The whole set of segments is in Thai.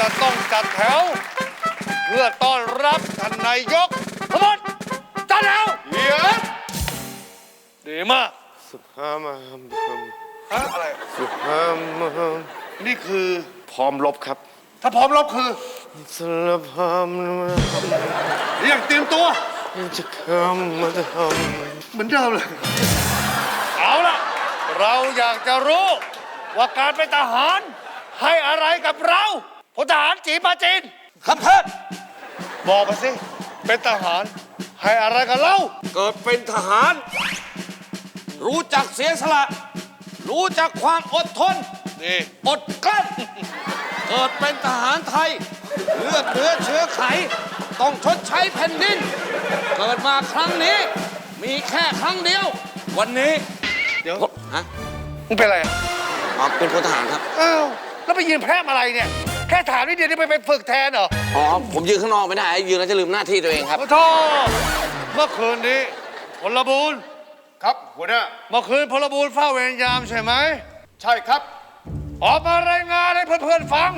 จะต้องจัดแถว เพื่อต้อนรับท่านนายกทั้งหมดจัดแถวเยี่ยมดีมากฮามะฮัมฮัมฮะอะไร สุฮามะฮัมนี่คือพร้อมรบครับ ถ้าพร้อมรบคือสลับฮามะฮัมเรียกเตรียมตัวจะคำมาจะฮัมเหมือนเดิมเลยเอาล่ะ เราอยากจะรู้ว่าการเป็นทหารให้อะไรกับเรา พลทหารจีปาจีนครับท่านบอกมาสิ เป็นทหาร ให้อะไรกับเราเกิดเป็นทหาร รู้จักเสียสละ รู้จักความอดทน นี่ อดกลั้น เกิดเป็นทหารไทย เลือดเนื้อเชื้อไข ต้องชดใช้แผ่นดิน เกิดมาครั้งนี้ มีแค่ครั้งเดียว วันนี้ เดี๋ยว ฮะมึงเป็นอะไรอะอ๋อเป็นพลทหารครับ อ้าว แล้วไปยืนแพร่มอะไรเนี่ย แค่ถามนิดเดียวนี่ไปไปฝึกแทนเหรออ๋อ ผมยืนข้างนอกไม่ได้ ยืนแล้วจะลืมหน้าที่ตัวเองครับขอโทษเมื่อคืนนี้พลบูลครับหัวหน้า เมื่อคืนพลบูลเฝ้าเวรยามใช่ไหม ใช่ครับ ออกมารายงานให้เพื่อนๆฟัง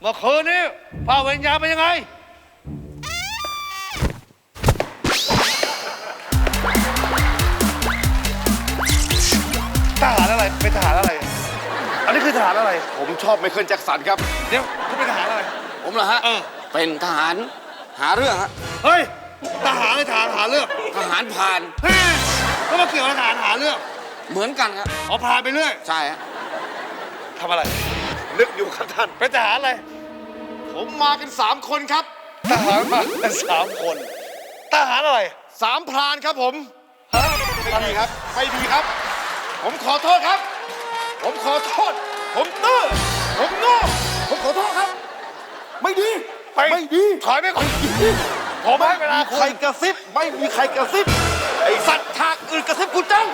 เมื่อคืนนี้เฝ้าเวรยามเป็นยังไง ทหารอะไร เป็นทหารอะไร อันนี้คือทหารอะไร ผมชอบไมเคิลแจ็คสันครับ เดี๋ยวคุณเป็นทหารอะไร ผมเหรอฮะ เออ เป็นทหารหาเรื่องฮะ เฮ้ย ทหารเลยทหารหาเรื่องทหารผ่าน เฮ้ยก็มาเกี่ยวกับทหารหาเรื่องเหมือนกันครับ อ๋อพาไปเรื่อยใช่ฮะ ทำอะไร นึกอยู่ครับท่าน เป็นทหารอะไร ผมมากันสามคนครับ ทหารมากันสามคน ทหารอะไร สามพรานครับผม ฮะไม่ดีครับ ไม่ดีครับ ผมขอโทษครับ ผมขอโทษ ผมตื้อผมโง่ผมขอโทษครับ ไม่ดี ไปไม่ดี ถอยไปก่อน ผมให้เวลามีคุใครณกระซิบ ไม่มีใครกระซิบ ไอสัตว์ฉากอื่นกระซิบกูจัง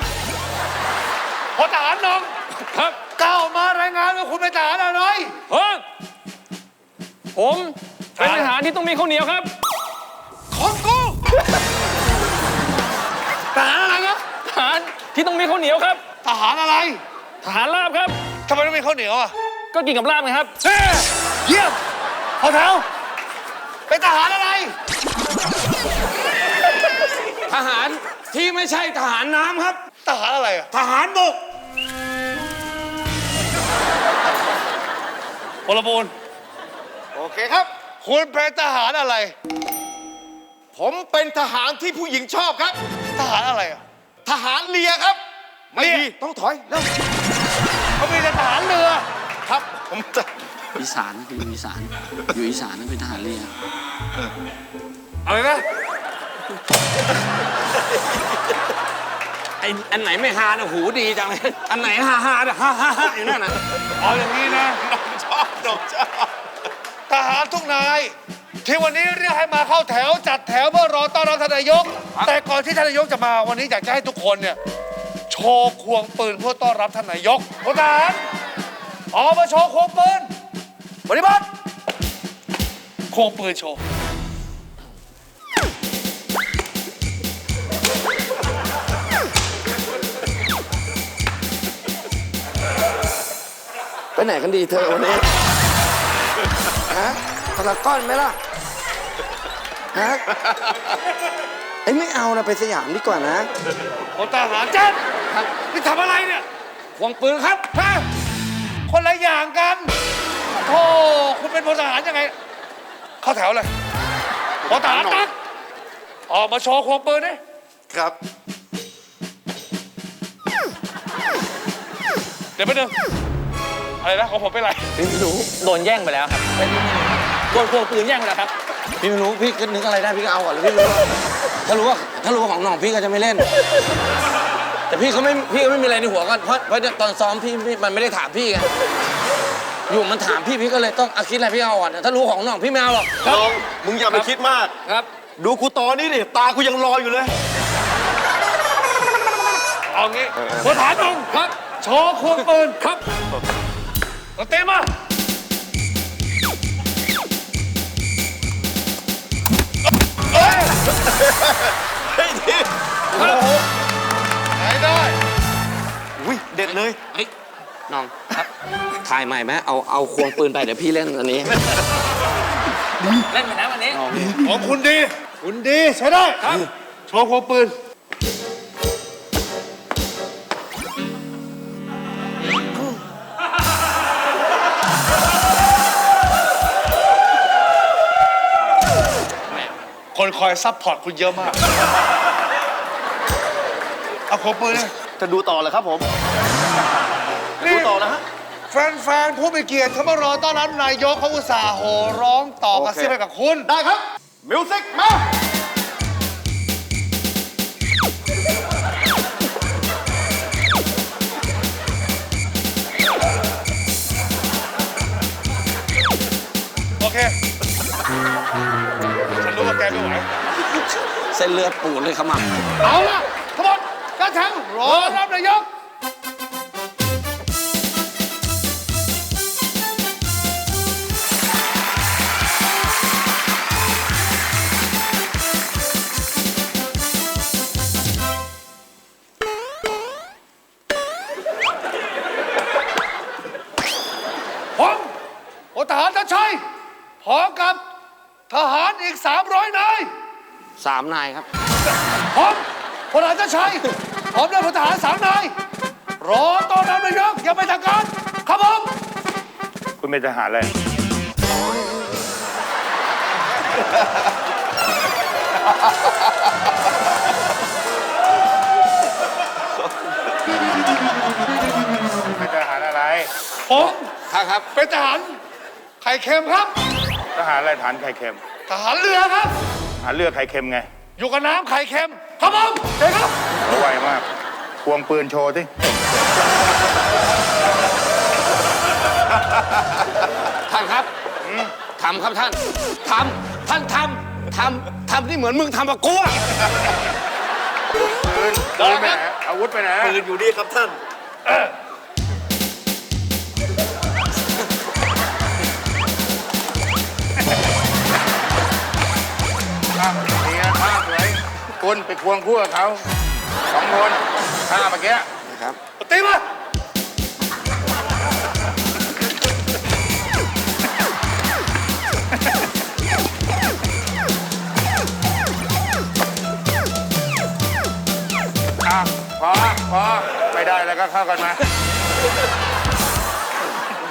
พลทหารน้องครับก้าวมารายงานว่าคุณเป็นทหารอะไรเฮ้ยผมเป็นทหารที่ต้องมีข้าวเหนียวครับ ของกูทหารอะไรนะทหารที่ต้องมีข้าวเหนียวครับ ทหารอะไรท หารลาบครับ ทำไมต้องมีข้าวเหนียวอะก็กินกับลาบไงครับ เฮ้ยเยี่ยมพอเท้าเป็นทหารอะไร ทหารที่ไม่ใช่ทหารน้ำครับ ทหารอะไรอะทหารบก พลบูลโอเคครับ คุณเป็นทหารอะไร ผมเป็นทหารที่ผู้หญิงชอบครับ ทหารอะไรอะ ทหารเลียครับ ไม่เลีดียต้องถอย เร็ว เขามีแต่ทหารเรือ ครับ ผมจะอีสานนะคืออยู่อีสาน อยู่อีสานนั่นเป็นทหารเรืออะไรนะไออันไหนไม่ฮาเนี่ยหูดีจังเลยอันไหนฮาฮาเนี่ยฮาฮาฮาอยู่นั่นน่ะเอาอย่างนี้นะชอบดอกชอบทหารทุกนาย ที่วันนี้เรียกให้มาเข้าแถวจัดแถวเพื่อรอต้อนรับท่านนายก แต่ก่อนที่ท่านนายกจะมาวันนี้อยากจะให้ทุกคนเนี่ย โชว์ควงปืนเพื่อต้อนรับท่านนายกพลทหารออกมาโชว์ควงปืนปฏิบัติควงปืนโชว์ไปไหนกันดีเธอวันนี้ ฮะพารากอนไหมล่ะ ฮะไอ้ยไม่เอานะไปสยามดีกว่านะ พลทหารจัด นี่ทำอะไรเนี่ยควงปืนครับฮะคนละอย่างกันโธ่คุณเป็นพลทหารยังไง เข้าแถวเลยพลทหารตักออกมาโชว์ควงปืนดิครับ เดี๋ยวไปดึงอะไรนะของผมเป็นไรพี่ไม่รู้โดนแย่งไปแล้วครับโดนพวงปืนแย่งไปแล้วครับ พี่ไม่รู้พี่ก็นึกอะไรได้พี่ก็เอาก่อนแล้วพี่รู้ว่าถ้ารู้ว่าถ้ารู้ว่าของน้องพี่ก็จะไม่เล่น แต่พี่เขาไม่พี่ก็ไม่มีอะไรในหัวกันเพราะเพราะตอนซ้อมพี่พี่มันไม่ได้ถามพี่ไงอยู่มันถามพี่พี่ก็เลยต้องอะคิดอะไรพี่เอาก่อนถ้ารู้ของน้องพี่ไม่เอาหรอกน้องมึงอย่าไปคิดมาก ครับ ดูกูตอนนี้ดิตากูยังรออยู่เลย เอางี้พลทหารตรงครับ โชว์ควงปืนครับเอาเต็มมา ไหนได้อุ้ยเด็ดเลยเฮ้ยน้องครับถถ่ายใหม่ไหมเอาเอาควงปืนไปเดี๋ยวพี่เล่นอันนี้ เล่นไปนะวันนี้ ของคุณดี คุณดีใช้ได้ครับ โชว์หัวปืน คนคอยซัพพอร์ตคุณเยอะมาก เอาหัวปืนเลย จะดูต่อเลยครับผม นี่ดูต่อนะฮะ แฟนๆผู้มีเกียรติเขามารอต้อนรับนายกเขาอุตส่าห์โหร้องต่อกระซิบให้กับคุณ ได้ครับ มิวสิกมาโอเค ฉันรู้ว่าแกไม่ไหว เส้นเลือดปูดเลยขมับเอาละทั้งหมดกระชังรอรับนายก สามนายครับ ผมพลทหารชัดชัยพร้อมด้วยพลทหารสามนายรอต้อนรับนายกอยังเป็นทางการครับผมคุณเป็นทหารอะไรเป็นทหารอะไร ผมครับครับเป็นทหารไข่เค็มครับ ทหารอะไรฐานไข่เค็มทหารเรือครับท หารเรือไข่เค็มไงอยู่กับน้ำไข่เค็มครับผมเด็ครับเขาไวมาก ควงปืนโชว์สิท่านครับทำครับท่านทำท่านทำทำทำที่เหมือนมึงทำกับกูอะปืนปืนไปไหนอาวุธไปไหนปืนอยู่นี่ครับท่าน คุณไปควงคู่กับเขาสองคนท่าเมื่อกี้นะครับ ตีมาอะพอพอไม่ได้แล้วก็เข้ากันมา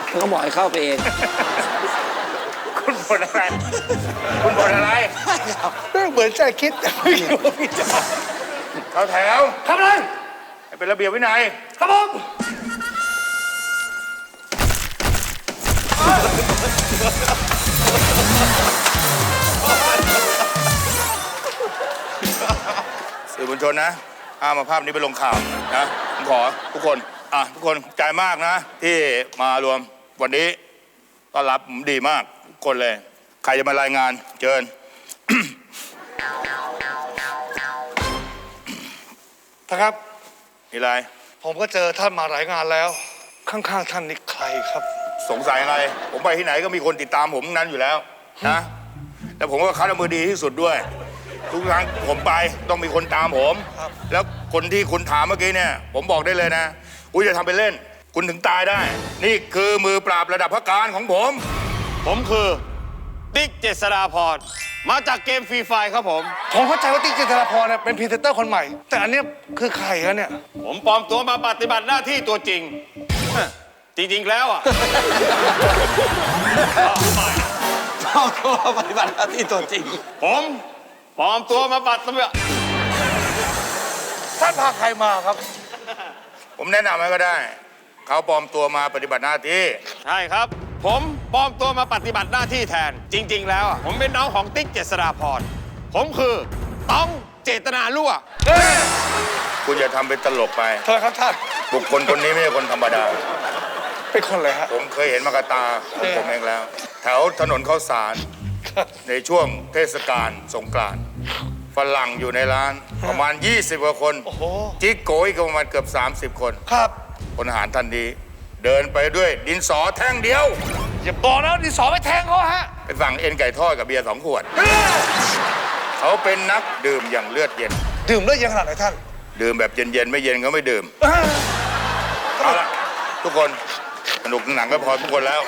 เขาก็บอกให้เข้าไปเองคุณบ่ นอะไร คุณบ่นอะไรเหมือนใจคิดแต่ไม่รู้พี่จะเขาแถวครับเลยให้เป็นระเบียบวินัย ครับผมสื่อมวลชนนะห้ามมาภาพนี้ไปลงข่าวนะผมขอทุกคน อะ ทุกคนใจมากนะ ที่มารวมวันนี้ต้อนรับผมดีมาก กคนเลย ใครจะมารายงานเชิญ นะครับ มีอะไร ผมก็เจอท่านมาหลายงานแล้ว ข้างๆท่านนี่ใครครับ สงสัยอะไร ผมไปที่ไหนก็มีคนติดตามผมทั้งนั้นอยู่แล้วนะแล้วผมก็คัดเอามือดีที่สุดด้วย ทุกครั้งผมไปต้องมีคนตามผม ครับ แล้วคนที่คุณถามเมื่อกี้เนี่ย ผมบอกได้เลยนะ อุ้ยจะทำไปเล่น คุณถึงตายได้ นี่คือมือปราบระดับพระการของผม ผมคือติ๊กเจษฎาพรมาจากเกมฟรีไฟครับผม ผมเข้าใจว่าติ๊กเจษฎาพรเนี่ยเป็นพรีเซนเตอร์คนใหม่ แต่อันเนี้ยคือใครกันเนี่ย ผมปลอมตัวมาปฏิบัติหน้าที่ตัวจริง จริง ๆ แล้วอะเอาตัวปฏิบัติหน้าที่ตัวจริง ผมปลอมตัวมาปฏิบัติท่านพาใครมาครับ ผมแนะนำให้ก็ได้ เขาปลอมตัวมาปฏิบัติหน้าที่ ใช่ครับ ผมปลอมตัวมาปฏิบัติหน้าที่แทน จริง ๆ แล้วอะผมเป็นน้องของติ๊กเจษฎาพร ผมคือต้องเจตนารั่ว คุณอย่าทำเป็นตลกไปเธอครับท่าน บุคคลคนนี้ไม่ใช่คนธรรมดา เป็นคนอะไรฮะ ผมเคยเห็นมากบตาของผมเองแล้ว แถวถนนข้าวสารในช่วงเทศกาลสงกรานต์ฝรั่งอยู่ในร้านประมาณ 20 กว่าคน โอ้โห จิ๊กโกยก็ประมาณเกือบ 30 คน ครับ พลทหารท่านนี้ เดินไปด้วยดินสอแท่งเดียว อย่าบอกนะว่าดินสอไปแทงเขาฮะ ไปสั่งเอ็นไก่ทอดกับเบียร์สองขวด เขาเป็นนักดื่มอย่างเลือดเย็น ดื่มเลือดเย็นขนาดไหนท่าน ดื่มแบบเย็นๆไม่เย็นเขาไม่ดื่ม เอาละทุกคนสนุกหนังก็พอทุกคนแล้ว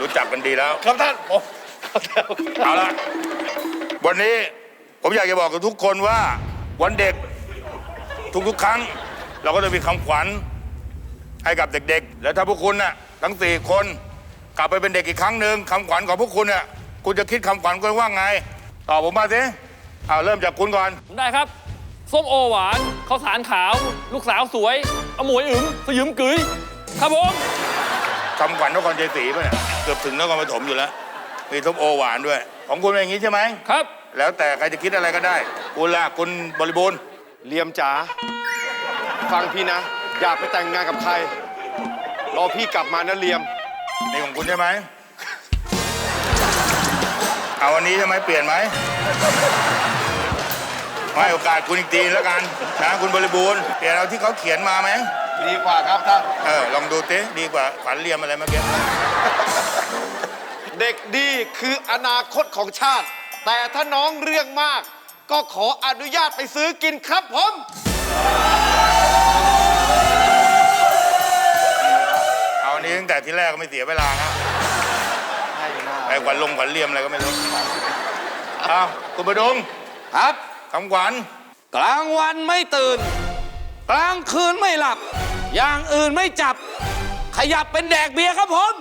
รู้จักกันดีแล้ว ครับท่านผมเข้าแถวเอาละวันนี้ผมอยากจะบอกกับทุกคนว่าวันเด็กทุกๆครั้ง เราก็จะมีคำขวัญ ให้กับเด็กๆ แล้วถ้าพวกคุณน่ะทั้งสี่คนกลับไปเป็นเด็กอีกครั้งหนึ่งคำขวัญของพวกคุณน่ะคุณจะคิดคำขวัญกันว่าไงตอบผมมาสิเอาเริ่มจากคุณก่อนผมได้ครับ ส้มโอหวานข้าวสารขาว ลูกสาวสวยอมวยอึ๋มสยุมกึ๋ยครับผมคำขวัญนครชัยศรีป่ะเนี่ยเกือบถึงนครปฐมอยู่แล้วมีทบโอหวานด้วย ของคุณเป็นอย่างนี้ใช่ไหมครับ แล้วแต่ใครจะคิดอะไรก็ได้ คุณล่ะคุณบริบูรณ์เลียมจ๋าฟังพี่นะ อย่าไปแต่งงานกับใคร รอพี่กลับมานะเลียม นี่ของคุณใช่ไหม เอาวันนี้ใช่ไหมเปลี่ยนไหมให้โอกาสคุณอีกทีแล้วกันนะคุณบริบูรณ์เปลี่ยนเอาที่เขาเขียนมาไหม ดีกว่าครับท่าน เออ ลองดูติดีกว่าขวัญเรียมอะไรเมื่อกี้ เด็กดีคืออนาคตของชาติ แต่ถ้าน้องเรื่องมาก ก็ขออนุญาตไปซื้อกินครับผม แต่ที่แรกก็ไม่เสียเวลานะไอ้ขวัญลงขวัญเรียมอะไรก็ไม่รู้เอาคุณประดุงครับ คำขวัญกลางวันไม่ตื่น กลางคืนไม่หลับ อย่างอื่นไม่จับ ขยับเป็นแดกเบียร์ครับผม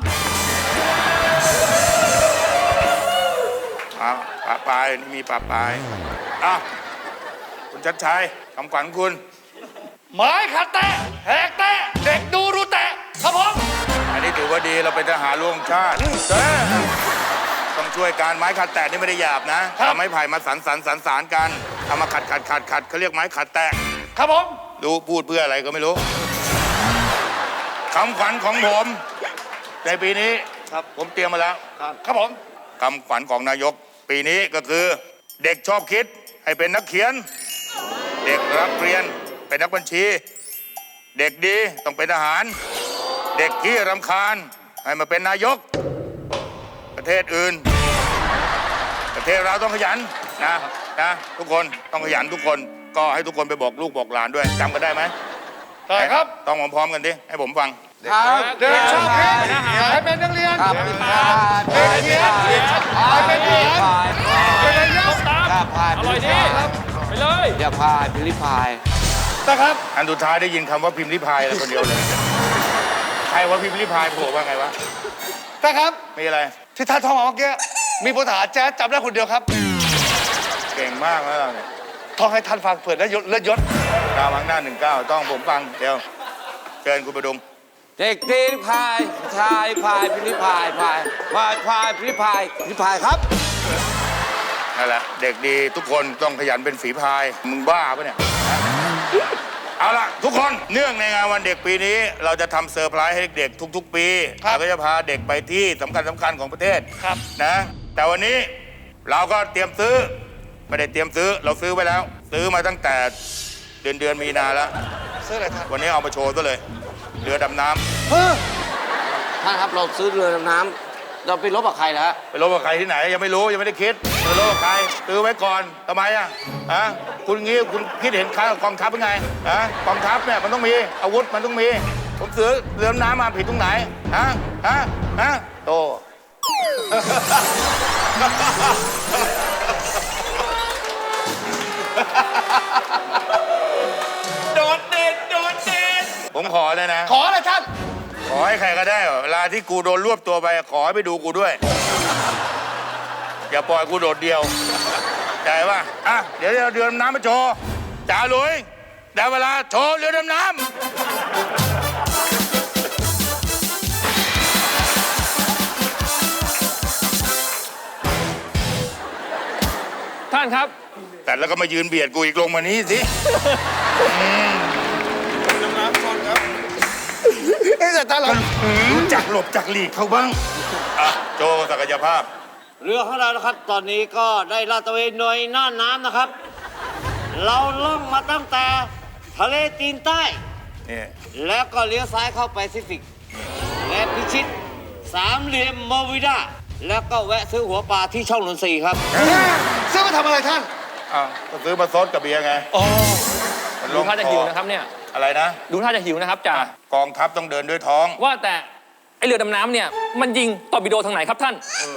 เอาปลาปลายนี่มีปลาปลายอะคุณชัดชัยคำขวัญคุณไม้ขัดแตะแหกแตะ ถือว่าดีเราเป็นทหารร่วมชาติเออต้องช่วยการไม้ขัดแตะนี่ไม่ได้หยาบนะเอาไม้ไผ่มาสันสันสันสานกันเอามาขัดขัดขัดขัดเขาเรียกไม้ขัดแตะครับผมรู้พูดเพื่ออะไรก็ไม่รู้คำขวัญของผมในปีนี้ครับผมเตรียมมาแล้วครับผมคำขวัญของนายก ปีนี้ก็คือ เด็กชอบคิดให้เป็นนักเขียน เด็กรักเรียนเป็นนักบัญชี เด็กดีต้องเป็นทหาร เด็กที่รำคาญ ให้มาเป็นนายก ประเทศอื่น ประเทศเราต้องขยันนะนะทุกคนต้องขยันทุกคนก็ให้ทุกคนไปบอกลูกบอกหลานด้วยจำกันได้ไหมได้ครับ ต้องพร้อมๆกันดิให้ผมฟังครับเด็กชอบคิดให้เป็นนักเรียนครับเด็กเขียนให้เป็นทหารเป็นนายกตามครับพายอร่อยดีไปเลยอย่าพายพิลิพายนะครับอันสุดท้ายได้ยินคำว่าพิมพ์ริพายอะไรคนเดียวเลยใค รว่าพิมพ์ริพายโผล่ว่าไงวะนะครับ มีอะไร ที่ท่านท่องมาเมื่อกี้มีพลทหารแจ๊สจำได้คนเดียวครับเก่งมากนะเราเนี่ยท่องให้ท่านฟังเผื่อได้ยศเลื่อนยศดาววังหน้าหนึ่งเก้าต้องผมฟังเดี๋ยวเชิญคุณประดุมเด็กพิลิพายชายพายพิลิพายพายพายพายพิลิพายพิลิพายครับนั่นแหละเด็กดีทุกคนต้องขยันเป็นฝีพาย มึงบ้าปะเนี่ยฮะ เอาล่ะ ทุกคนเนื่องในงานวันเด็กปีนี้ เราจะทำเซอร์ไพรส์ให้เด็กๆทุก ๆ ปีเราก็จะพาเด็กไปที่สำคัญสคัญๆของประเทศครับ นะ แต่วันนี้เราก็เตรียมซื้อ ไม่ได้เตรียมซื้อเราซื้อไว้แล้ว ซื้อมาตั้งแต่เดือนเดือนมีนาแล้ว ซื้ออะไรท่านวันนี้เอามาโชว์ซะเลย เรือดำน้ำท่านครับเราซื้อเรือดำน้ำ เราไปรบกับใครนะฮะไปรบกับใครที่ไหนยังไม่รู้ยังไม่ได้คิดไปรบกับใครซื้อไว้ก่อนทำไมอะฮะคุณงี้คุณคิดเห็นค่ากองทัพเป็นไงฮะกองทัพเนี่ยมันต้องมีอาวุธมันต้องมี ผมซื้อเรือดำน้ำมาผิดตรงไหนฮะฮะฮะโตโดดเด่นโดดเด่นผมขอเลยนะ ขออะไรท่าน ขอให้ใครก็ได้เวลาที่กูโดนรวบตัวไป ขอให้ไปดูกูด้วย อย่าปล่อยกูโดดเดียวใจป่ะอะเดี๋ยวเราเรือดำน้ำมาโชว์จ่าหลุยได้เวลาโชว์เรือดำน้ำท่านครับ แต่แล้วก็มายืนเบียดกูอีกลงมานี้สิ เอ้ยแต่ท่านเรารู้จักหลบจากหลีกเขาบ้าง อะโจศักยภาพ เรือของเรานะครับ ตอนนี้ก็ได้ลาดตระเวนหน่วยน่านน้ำนะครับ เราล่องมาตั้งแต่ทะเลจีนใต้ นี่ แล้วก็เลี้ยวซ้ายเข้าไปแปซิฟิก และพิชิต สามเหลี่ยมโมวิดาแล้วก็แวะซื้อหัวปลาที่ช่องนนทรีย์ครับ ซื้อมาทำอะไรท่าน อะก็ซื้อมาซดกับเบียร์ไง อ๋อมันดูลงท่าจะคหิวอนะครับเนี่ย อะไรนะ ดูท่าจะหิวนะครับจ่ากองทัพต้องเดินด้วยท้องว่าแต่ไอเรือดำน้ำเนี่ยมันยิงตอร์ปิโดทางไหนครับท่าน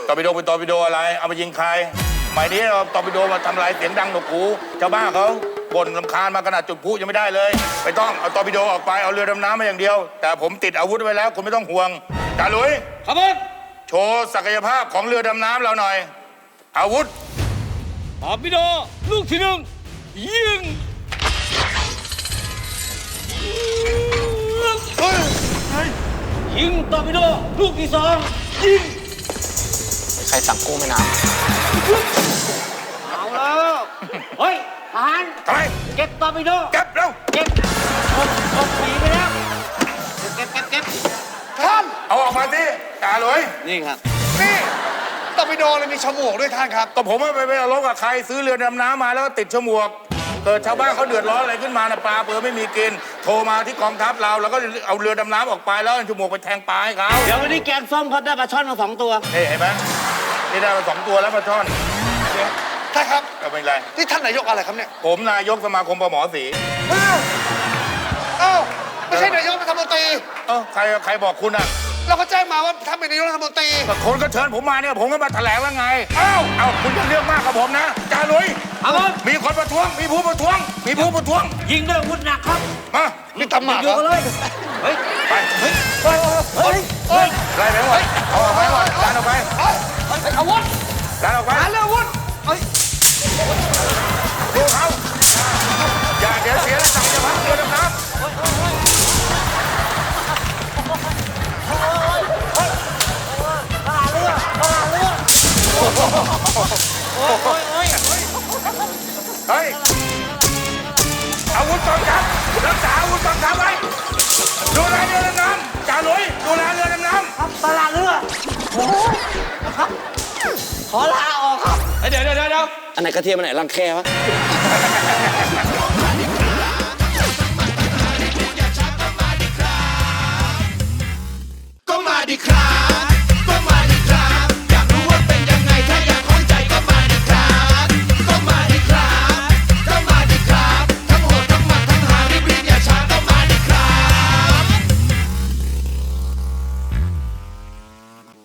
ตอร์ปิโดเป็นตอร์ปิโดอะไร เอาไปยิงใครหมายนี้เราตอร์ปิโดมาทำลายเสียงดังหนวกหูชาวบ้านเขาบ่นลำคาญมาขนาดจุดพลุยังไม่ได้เลย ไม่ต้องเอาตอร์ปิโดออกไปเอาเรือดำน้ำมาอย่างเดียว แต่ผมติดอาวุธไว้แล้วคุณไม่ต้องห่วงจ่าหลุย ครับผมโชว์ศักยภาพของเรือดำน้ำเราหน่อย อาวุธ ตอร์ปิโดลูกที่หนึ่งยิง ยิงตอร์ปิโดลูกที่สองยิง ใครสั่งกู้ไม่นานเอาแล้วเฮ้ยทหารทำไมเก็บตอร์ปิโดเก็บเร็วเก็บเอาเอาหนีไปแล้วเก็บเก็บเก็บท่านเอาออกมาที่จ่าหลุยนี่ครับนี่ตอร์ปิโดเลยมีฉมวกด้วยท่านครับก็ผมว่าไปไปเอารบกับใครซื้อเรือดำน้ำมาแล้วก็ติดฉมวก เกิดชาวบ้านเขาเดือดร้อนอะไรขึ้นมานะปลาเปือไม่มีกิน โทรมาที่กองทัพเราแล้วก็เอาเรือดำน้ำออกไปแล้วเอาฉมวกไปแทงปลาให้เขาเดี๋ยววันนี้แกงส้มเขาได้ปลาช่อนมาสองตัวนี่เห็นไหมนี่ได้มาสองตัวแล้วปลาช่อนท่านครับก็ไม่เป็นไรนี่ท่านนายกอะไรครับเนี่ยผมนายกสมาคมปลาหมอสีอ้าวอ้าวไม่ใช่นายกรัฐมนตรีเอ้าใครใครบอกคุณอะ เราก็แจ้งมาว่าท่านเป็นนายกรัฐมนตรีก็คนก็เชิญผมมาเนี่ยผมก็มาแถลงแล้วไงเอ้าเอ้าคุณจะเรื่องมากกับผมนะจ่าหลุยครับผมมีคนประท้วง มีผู้ประท้วง มีผู้ประท้วง ยิงด้วยอาวุธหนักครับมานี่ตำหมากอเหรยู่อกันเลยเฮ้ยไปเฮ้ยเฮ้ยเฮ้ยเฮ้ยไล่ไปหมดเอาออกไปหมดดันออกไปอาวุธดันออกไป หาเรื่อง เฮ้ย อาวุธกองทัพรักษาอาวุธกองทัพไว้ ดูแลเรือดำน้ำจ่าหลุย ดูแลเรือดำน้ำตลาดเรือโอ้โหนะครับขอลาออกครับเดี๋ยวเดี๋ยวเดี๋ยว อันไหนกระเทียมอันไหนรังแควะ